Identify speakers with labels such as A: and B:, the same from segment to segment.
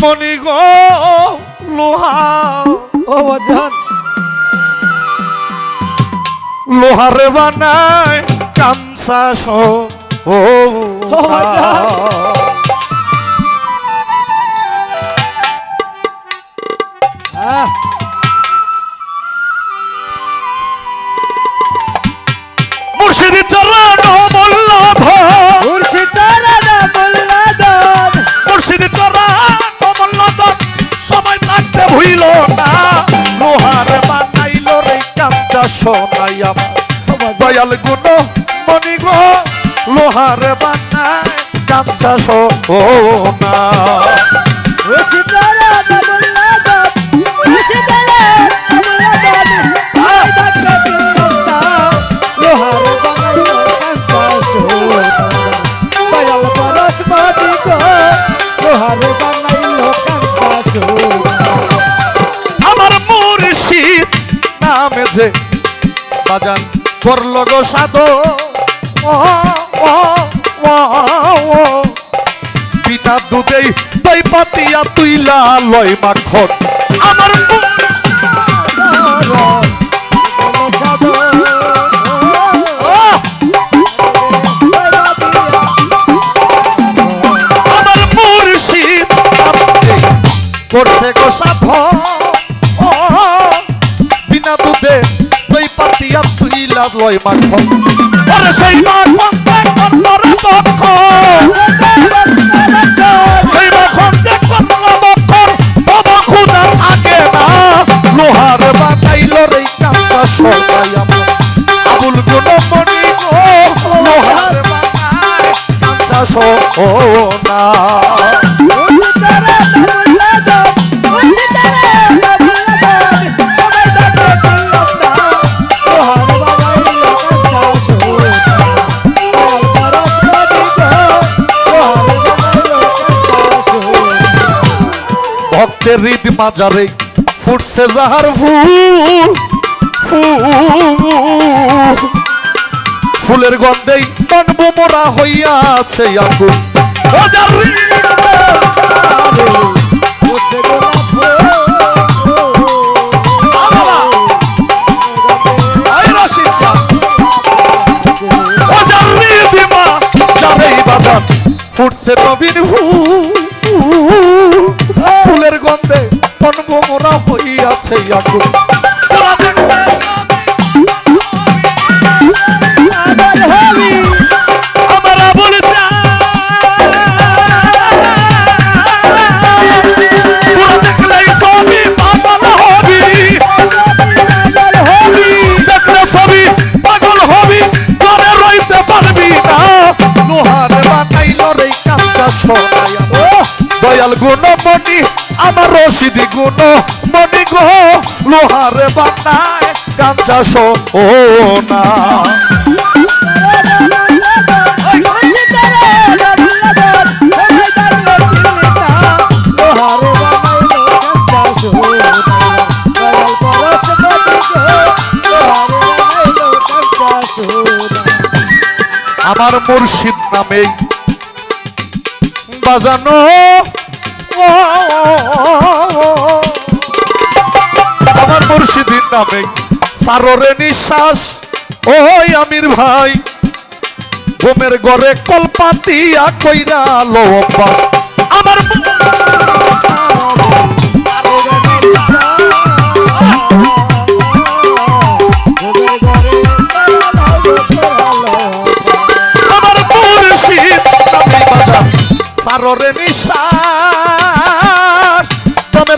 A: মনি গো লোহা।
B: ও বাজান
A: লোহারে বানায় কামসা সো ও
B: বাবা।
A: দয়াল গুণ মনি গো লোহারে বানায় কামসা সোনা
B: মুর্শিদারা না মোল্লাদান। মুর্শিদারা না মোল্লাদান। আই ডাক্তার দিলাম না। লোহার বানাইলো কান্তা সোনা। দয়াল পরশ মাটি গো। লোহার বানাইলো কান্তা সোনা।
A: আমার মুর্শিদ নামে যে বাজান করল গো সাধো। বিনা দুধেই দই পাতিয়া তুইলা লয় মাখন। আমার করছে গো সাধো বিনা দুধে পাতিয়া তুইলা লয় মাখন। আরে সেই তখন। সেই মাজারে ফুটছে যাহার ফুল ফুল ফুলের গন্ধেই মন মোরা হইয়াছে ও যার হৃদ কাঁচা সোনাই দয়াল গুণ মনি আমার রশিদি গুণ মনি গো লোহারে বানায় কাঁচা সোনা। আমার মুর্শিদ নামে বাজানো আমার মুর্শিদের নামে সাররে নিঃশ্বাস। ওই আমির ভাই, ঘুমের ঘরে কলপাতিয়া কইরা লো। আমার আমার মুর্শিদ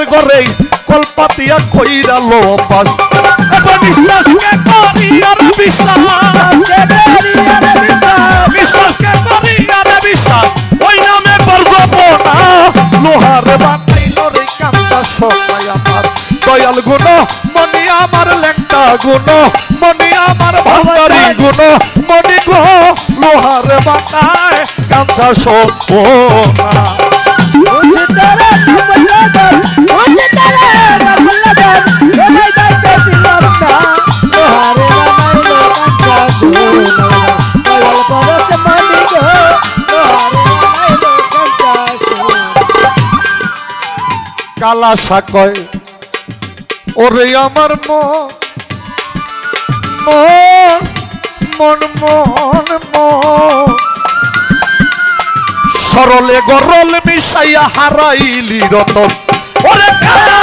A: দমের ঘরে কলপাতিয়া কইরা লো অভ্যাস। এবার নিঃশ্বাসকে করি আর বিশ্বাস? বিশ্বাসকে করি আর বিশ্বাস ওই নামে বর্জব না লোহার বানাইল রে কান্তা সময় আমার। দয়াল গুণ, মনি আমার গুণ, মনি আমার গুণ, মনি গো, লোহার কান্তা কালা সাকয়। ওরে আমার মন মন মন। সরলে গরল মিশাইয়া হারাইলি রতন। ওরে কালা!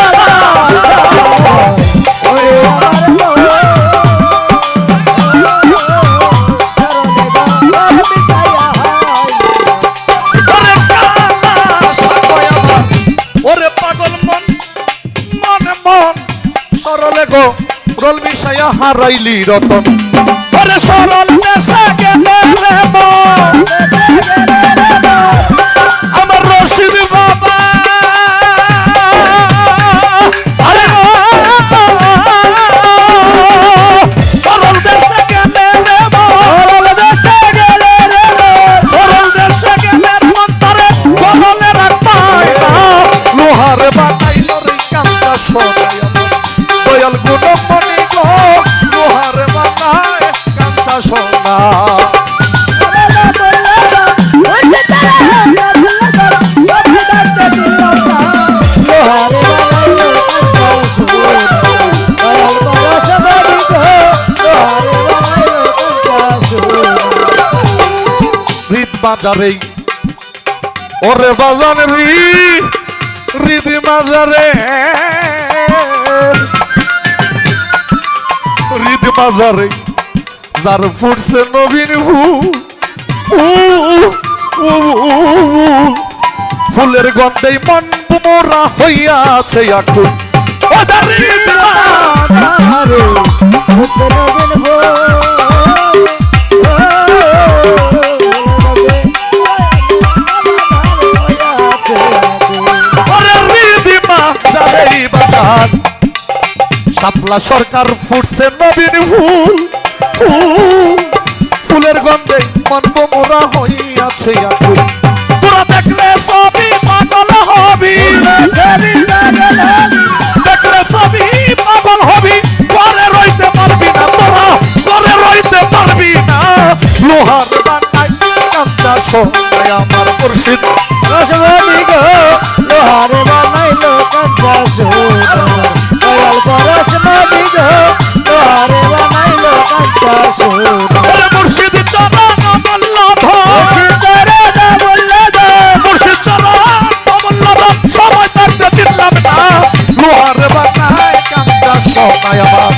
A: হারাইলি রতন। ওরে সরল দেখা বাজারে ওরে বাজান রিদ বাজারে রিদ বাজারে যার ফুটছে নবীন হু ফুলের গন্ধে মন মোরা হইয়াছে আকুল ওদের রিদ বাগান শাপলা সরকার ফুটছে নবীন ফুল ফুল, ফুলের গন্ধে মন হইয়াছে তোরা দেখলে সবই পাগল হবি। দেখলে সবই পাগল হবি। রইতে পারবি না তোরা রইতে পারবি না। লোহার লোহার বানায় কান্দা সোনায় আমার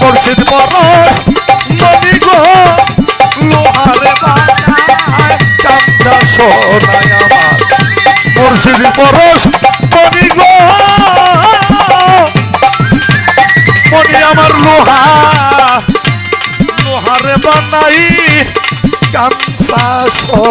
A: মুর্শিদ পরশ, নদী গো, লোহার বানায় কান্দা সোনায় আমার মুর্শিদ পরশ, নদী গো মনি আমার লোহা। লোহারে বানাই কাঞ্চা সো